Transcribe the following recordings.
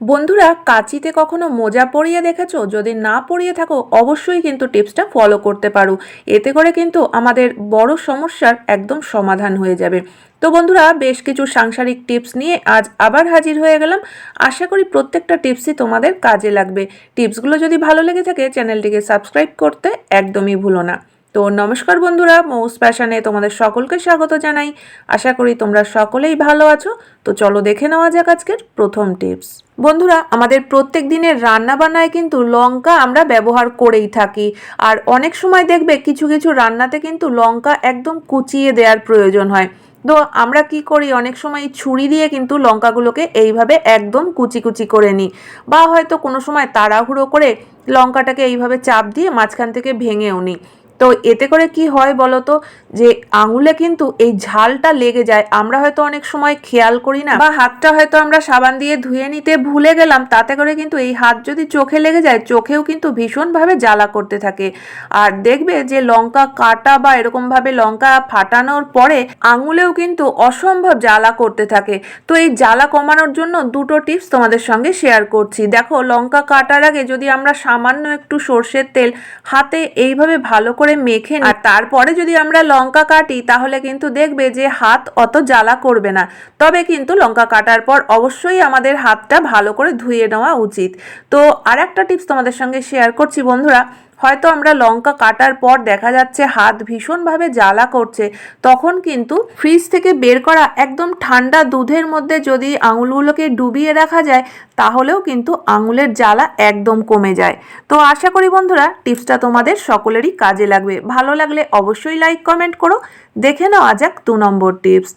বন্ধুরা, কাচিতে কখনো মোজা পরিয়ে দেখেছ? যদি না পরিয়ে থাকো, অবশ্যই কিন্তু টিপসটা ফলো করতে পারো। এতে করে কিন্তু আমাদের বড় সমস্যার একদম সমাধান হয়ে যাবে। তো বন্ধুরা, বেশ কিছু সাংসারিক টিপস নিয়ে আজ আবার হাজির হয়ে গেলাম। আশা করি প্রত্যেকটা টিপসই তোমাদের কাজে লাগবে। টিপসগুলো যদি ভালো লেগে থাকে, চ্যানেলটিকে সাবস্ক্রাইব করতে একদমই ভুলো না। তো নমস্কার বন্ধুরা, মৌস প্যাশনে তোমাদের সকলকে স্বাগত জানাই। আশা করি তোমরা সকলেই ভালো আছো। তো চলো দেখে নেওয়া যাক আজকের প্রথম টিপস। বন্ধুরা, আমাদের প্রত্যেক দিনের রান্না বান্নায় কিন্তু লঙ্কা আমরা ব্যবহার করেই থাকি। আর অনেক সময় দেখবে কিছু কিছু রান্নাতে কিন্তু লঙ্কা একদম কুচিয়ে দেওয়ার প্রয়োজন হয়। তো আমরা কি করি? অনেক সময় ছুরি দিয়ে কিন্তু লঙ্কাগুলোকে এইভাবে একদম কুচি কুচি করে নিই। বা হয়তো কোনো সময় তাড়াহুড়ো করে লঙ্কাটাকে এইভাবে চাপ দিয়ে মাঝখান থেকে ভেঙেও নিই। তো এতে করে কি হয় বলতো? যে আঙুলে কিন্তু এই ঝালটা লেগে যায়। আমরা হয়তো অনেক সময় খেয়াল করি না, বা হাতটা হয়তো আমরা সাবান দিয়ে ধুয়ে নিতে ভুলে গেলাম, তাতে করে কিন্তু এই হাত যদি চোখে লেগে যায়, চোখেও কিন্তু ভীষণভাবে জ্বালা করতে থাকে। আর দেখবে যে লঙ্কা কাটা বা এরকমভাবে লঙ্কা ফাটানোর পরে আঙুলেও কিন্তু অসম্ভব জ্বালা করতে থাকে। তো এই জ্বালা কমানোর জন্য দুটো টিপস তোমাদের সঙ্গে শেয়ার করছি। দেখো, লঙ্কা কাটার আগে যদি আমরা সামান্য একটু সর্ষের তেল হাতে এইভাবে ভালো করে মেখে নিই আর তারপরে যদি আমরা লঙ্কা কাটি, তাহলে কিন্তু দেখবে যে হাত অত জ্বালা করবে না। তবে কিন্তু লঙ্কা কাটার পর অবশ্যই আমাদের হাতটা ভালো করে ধুয়ে নেওয়া উচিত। তো আর একটা টিপস তোমাদের সঙ্গে শেয়ার করছি বন্ধুরা। হয়তো আমরা লঙ্কা কাটার পর দেখা যাচ্ছে হাত ভীষণভাবে জ্বালা করছে। তখন কিন্তু ফ্রিজ থেকে বের করা একদম ঠান্ডা দুধের মধ্যে যদি আঙুলগুলোকে ডুবিয়ে রাখা যায়, তাহলেও কিন্তু আঙুলের জ্বালা একদম কমে যায়। তো আশা করি বন্ধুরা, টিপসটা তোমাদের সকলেরই কাজে লাগবে। ভালো লাগলে অবশ্যই লাইক, কমেন্ট করো। দেখে নেওয়া যাক দু নম্বর টিপস।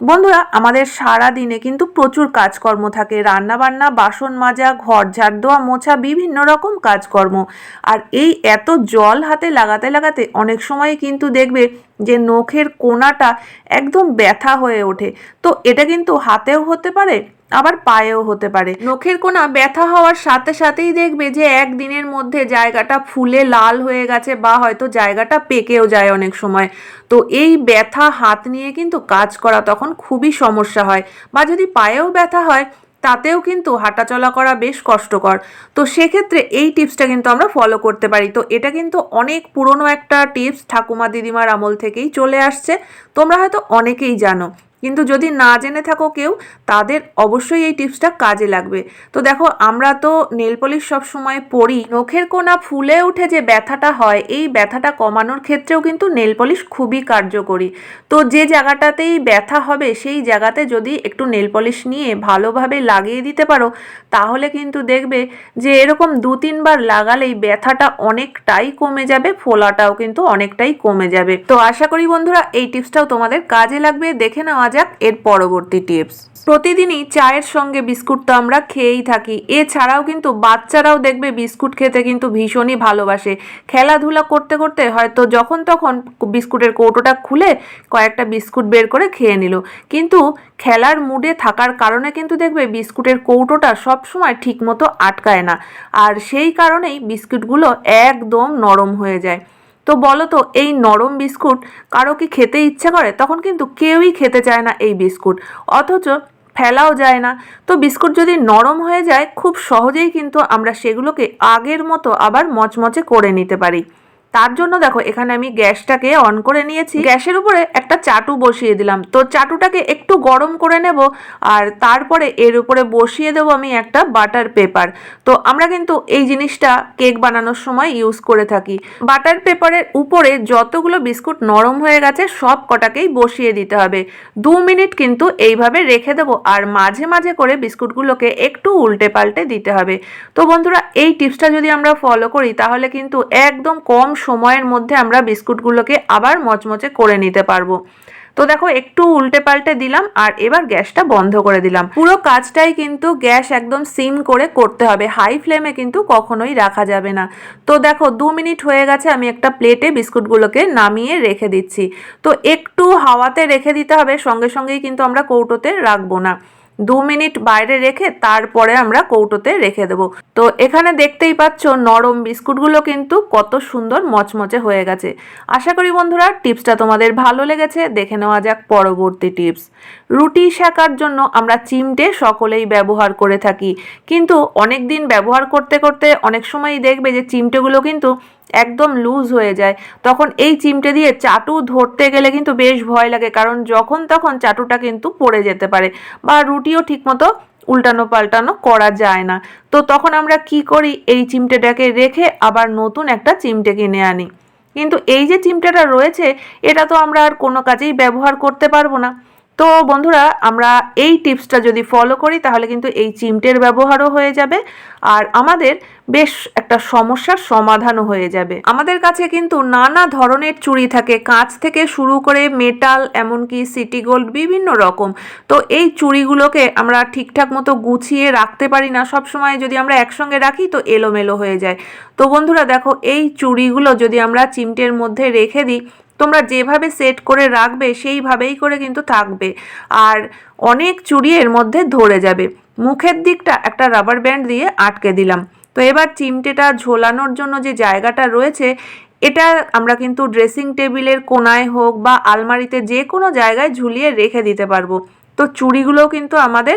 বন্ধুরা, আমাদের সারা দিনে কিন্তু প্রচুর কাজকর্ম থাকে। রান্না বান্না বাসন মাজা, ঘর ঝাড় দেওয়া, মোছা, বিভিন্ন রকম কাজকর্ম। আর এই এত জল হাতে লাগাতে লাগাতে অনেক সময় কিন্তু দেখবে যে নখের কোনাটা একদম ব্যথা হয়ে ওঠে। তো এটা কিন্তু হাতেও হতে পারে, আবার পায়েও হতে পারে। নখের কোনা ব্যথা হওয়ার সাথে সাথেই দেখবে যে একদিনের মধ্যে জায়গাটা ফুলে লাল হয়ে গেছে বা হয়তো জায়গাটা পেকেও যায় অনেক সময়। তো এই ব্যথা হাত নিয়ে কিন্তু কাজ করা তখন খুবই সমস্যা হয় বা যদি পায়েও ব্যথা হয় তাতেও কিন্তু হাঁটাচলা করা বেশ কষ্টকর। তো সেক্ষেত্রে এই টিপসটা কিন্তু আমরা ফলো করতে পারি। তো এটা কিন্তু অনেক পুরনো একটা টিপস ঠাকুমা দিদিমার আমল থেকেই চলে আসছে। তোমরা হয়তো অনেকেই জানো। কিন্তু যদি না জেনে থাকো কেউ, তাদের অবশ্যই এই টিপসটা কাজে লাগবে। তো দেখো, আমরা তো নেল পলিশ সবসময় পরি। নখের কোনা ফুলে উঠে যে ব্যথাটা হয়, এই ব্যথাটা কমানোর ক্ষেত্রেও কিন্তু নেল পলিশ খুবই কার্যকরী। তো যে জায়গাটাতেই ব্যথা হবে, সেই জায়গাতে যদি একটু নেল পলিশ নিয়ে ভালোভাবে লাগিয়ে দিতে পারো, তাহলে কিন্তু দেখবে যে এরকম দু তিনবার লাগালেই ব্যথাটা অনেকটাই কমে যাবে, ফোলাটাও কিন্তু অনেকটাই কমে যাবে। তো আশা করি বন্ধুরা, এই টিপসটাও তোমাদের কাজে লাগবে। দেখে নেওয়া যাক, এর পরবর্তী টিপস। প্রতিদিনই চায়ের সঙ্গে বিস্কুট তো আমরা খেয়েই থাকি। এছাড়াও কিন্তু বাচ্চারাও দেখবে বিস্কুট খেতে কিন্তু ভীষণই ভালোবাসে। খেলাধুলা করতে করতে হয়তো যখন তখন বিস্কুটের কৌটোটা খুলে কয়েকটা বিস্কুট বের করে খেয়ে নিল। কিন্তু খেলার মুডে থাকার কারণে কিন্তু দেখবে বিস্কুটের কৌটোটা সবসময় ঠিকমতো আটকায় না। আর সেই কারণেই বিস্কুটগুলো একদম নরম হয়ে যায়। তো বলো তো, এই নরম বিস্কুট কারও কি খেতে ইচ্ছে করে? তখন কিন্তু কেউই খেতে চায় না এই বিস্কুট। অথচ ফেলাও যায় না। তো বিস্কুট যদি নরম হয়ে যায়, খুব সহজেই কিন্তু আমরা সেগুলোকে আগের মতো আবার মচমচে করে নিতে পারি। তার জন্য দেখো, এখানে আমি গ্যাসটাকে অন করে নিয়েছি। গ্যাসের উপরে একটা চাটু বসিয়ে দিলাম। তো চাটুটাকে একটু গরম করে নেব আর তারপরে এর উপরে বসিয়ে দেবো আমি একটা বাটার পেপার। তো আমরা কিন্তু এই জিনিসটা কেক বানানোর সময় ইউজ করে থাকি। বাটার পেপারের উপরে যতগুলো বিস্কুট নরম হয়ে গেছে, সব কটাকেই বসিয়ে দিতে হবে। দু মিনিট কিন্তু এইভাবে রেখে দেবো আর মাঝে মাঝে করে বিস্কুটগুলোকে একটু উল্টে পাল্টে দিতে হবে। তো বন্ধুরা, এই টিপসটা যদি আমরা ফলো করি, তাহলে কিন্তু একদম কম সময়ের মধ্যে আমরা বিস্কুটগুলোকে আবার মচমচে করে নিতে পারব। তো দেখো, একটু উল্টে পাল্টে দিলাম আর এবার গ্যাসটা বন্ধ করে দিলাম। পুরো কাজটাই কিন্তু গ্যাস একদম সিম করে করতে হবে। হাই ফ্লেমে কিন্তু কখনোই রাখা যাবে না। তো দেখো, দু মিনিট হয়ে গেছে, আমি একটা প্লেটে বিস্কুটগুলোকে নামিয়ে রেখে দিচ্ছি। তো একটু হাওয়াতে রেখে দিতে হবে, সঙ্গে সঙ্গেই কিন্তু আমরা কৌটোতে রাখব না। দু মিনিট বাইরে রেখে তারপরে আমরা কৌটোতে রেখে দেবো। তো এখানে দেখতেই পাচ্ছ নরম বিস্কুটগুলো কিন্তু কত সুন্দর মচমচে হয়ে গেছে। আশা করি বন্ধুরা টিপসটা তোমাদের ভালো লেগেছে, দেখে নেওয়া যাক পরবর্তী টিপস। রুটি শেখার জন্য আমরা চিমটে সকলেই ব্যবহার করে থাকি। কিন্তু অনেক দিন ব্যবহার করতে করতে অনেক সময়ই দেখবে যে চিমটেগুলো কিন্তু একদম লুজ হয়ে যায়। তখন এই চিমটে দিয়ে চাটু ধরতে গেলে কিন্তু বেশ ভয় লাগে, কারণ যখন তখন চাটুটা কিন্তু পড়ে যেতে পারে বা রুটিও ঠিকমতো উল্টানো পাল্টানো করা যায় না। তো তখন আমরা কি করি? এই চিমটেটাকে রেখে আবার নতুন একটা চিমটে কিনে আনি। কিন্তু এই যে চিমটেটা রয়েছে, এটা তো আমরা আর কোনো কাজেই ব্যবহার করতে পারব না। তো বন্ধুরা, আমরা এই টিপসটা যদি ফলো করি, তাহলে কিন্তু এই চিমটের ব্যবহারও হয়ে যাবে আর আমাদের বেশ একটা সমস্যার সমাধানও হয়ে যাবে। আমাদের কাছে কিন্তু নানা ধরনের চুড়ি থাকে। কাঁচ থেকে শুরু করে মেটাল, এমনকি সিটি গোল্ড, বিভিন্ন রকম। তো এই চুড়িগুলোকে আমরা ঠিকঠাক মতো গুছিয়ে রাখতে পারি না। সব সময় যদি আমরা একসঙ্গে রাখি, তো এলোমেলো হয়ে যায়। তো বন্ধুরা, দেখো, এই চুড়িগুলো যদি আমরা চিমটের মধ্যে রেখে দিই তোমরা যেভাবে সেট করে রাখবে, সেইভাবেই করে কিন্তু থাকবে। আর অনেক চুড়ি এর মধ্যে ধরে যাবে। মুখের দিকটা একটা রাবার ব্যান্ড দিয়ে আটকে দিলাম। তো এবার চিমটেটা ঝোলানোর জন্য যে জায়গাটা রয়েছে, এটা আমরা কিন্তু ড্রেসিং টেবিলের কোনায় হোক বা আলমারিতে যে কোনো জায়গায় ঝুলিয়ে রেখে দিতে পারব। তো চুড়িগুলোও কিন্তু আমাদের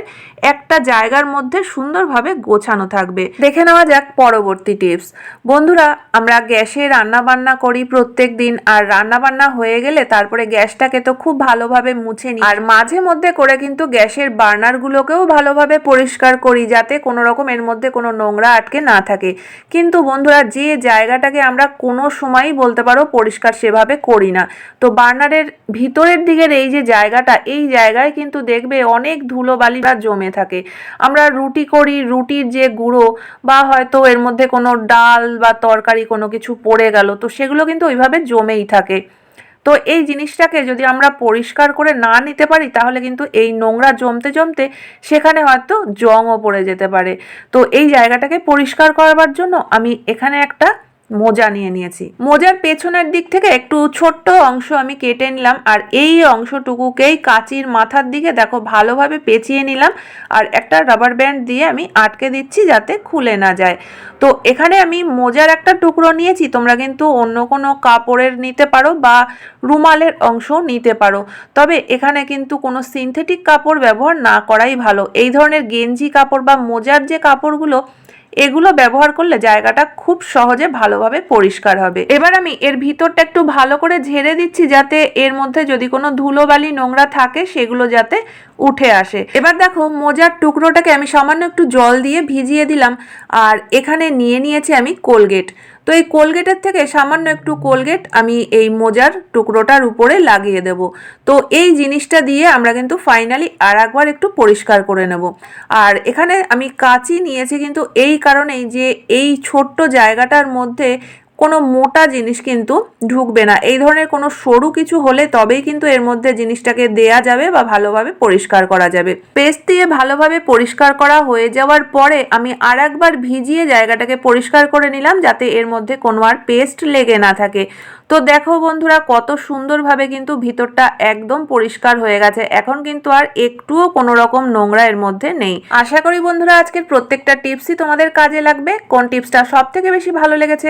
একটা জায়গার মধ্যে সুন্দরভাবে গোছানো থাকবে। দেখে নেওয়া যাক পরবর্তী টিপস। বন্ধুরা, আমরা গ্যাসে রান্না বান্না করি প্রত্যেক দিন, আর রান্না বান্না হয়ে গেলে তারপরে গ্যাসটাকে তো খুব ভালোভাবে মুছে নিই। আর মাঝে মধ্যে করে কিন্তু গ্যাসের বার্নারগুলোকেও ভালোভাবে পরিষ্কার করি যাতে কোনো রকম এর মধ্যে কোনো নোংরা আটকে না থাকে। কিন্তু বন্ধুরা, যে জায়গাটাকে আমরা কোনো সময়ই বলতে পারো পরিষ্কার সেভাবে করি না। তো বার্নারের ভিতরের দিকের এই যে জায়গাটা, এই জায়গায় কিন্তু দেখবে অনেক ধুলোবালি বা জমে থাকে। আমরা রুটি করি, রুটির যে গুঁড়ো বা হয়তো এর মধ্যে কোনো ডাল বা তরকারি কোনো কিছু পড়ে গেল, তো সেগুলো কিন্তু ওইভাবে জমেই থাকে। তো এই জিনিসটাকে যদি আমরা পরিষ্কার করে না নিতে পারি, তাহলে কিন্তু এই নোংরা জমতে জমতে সেখানে হয়তো জংও পড়ে যেতে পারে। তো এই জায়গাটাকে পরিষ্কার করবার জন্য আমি এখানে একটা মোজা নিয়ে নিয়েছি। মোজার পেছনের দিক থেকে একটু ছোট্ট অংশ আমি কেটে নিলাম আর এই অংশটুকুকেই কাঁচির মাথার দিকে দেখো ভালোভাবে পেঁচিয়ে নিলাম আর একটা রাবার ব্যান্ড দিয়ে আমি আটকে দিচ্ছি যাতে খুলে না যায়। তো এখানে আমি মোজার একটা টুকরো নিয়েছি, তোমরা কিন্তু অন্য কোনো কাপড়ের নিতে পারো বা রুমালের অংশ নিতে পারো। তবে এখানে কিন্তু কোনো সিনথেটিক কাপড় ব্যবহার না করাই ভালো। এই ধরনের গেঞ্জি কাপড় বা মোজার যে কাপড়গুলো এগুলো ব্যবহার করলে জায়গাটা খুব সহজে ভালোভাবে পরিষ্কার হবে। এবার আমি এর ভিতরটা একটু ভালো করে ঝেড়ে দিচ্ছি যাতে এর মধ্যে যদি কোনো ধুলো বালি নোংরা থাকে সেগুলো যাতে উঠে আসে। এবার দেখো মোজার টুকরোটাকে আমি সামান্য একটু জল দিয়ে ভিজিয়ে দিলাম আর এখানে নিয়ে নিয়েছি আমি কোলগেট। তো এই কোলগেটের থেকে সামান্য একটু কোলগেট আমি এই মোজার টুকরোটার উপরে লাগিয়ে দেব। তো এই জিনিসটা দিয়ে আমরা কিন্তু ফাইনালি আর একবার একটু পরিষ্কার করে নেব। আর এখানে আমি কাঁচি নিয়েছি কিন্তু এই কারণেই যে এই ছোট্ট জায়গাটার মধ্যে কোনো মোটা জিনিস কিন্তু ঢুকবে না। এই ধরনের কোনো সরু কিছু হলে তবেই কিন্তু এর মধ্যে জিনিসটাকে দেয়া যাবে বা ভালোভাবে পরিষ্কার করা যাবে। পেস্ট দিয়ে ভালোভাবে পরিষ্কার করা হয়ে যাওয়ার পরে আমি আর একবার ভিজিয়ে জায়গাটাকে পরিষ্কার করে নিলাম যাতে এর মধ্যে কোনো আর পেস্ট লেগে না থাকে। তো দেখো বন্ধুরা, কত সুন্দরভাবে কিন্তু ভিতরটা একদম পরিষ্কার হয়ে গেছে। এখন কিন্তু আর একটুও কোনো রকম নোংরা এর মধ্যে নেই। আশা করি বন্ধুরা, আজকের প্রত্যেকটা টিপসই তোমাদের কাজে লাগবে। কোন টিপসটা সব থেকে বেশি ভালো লেগেছে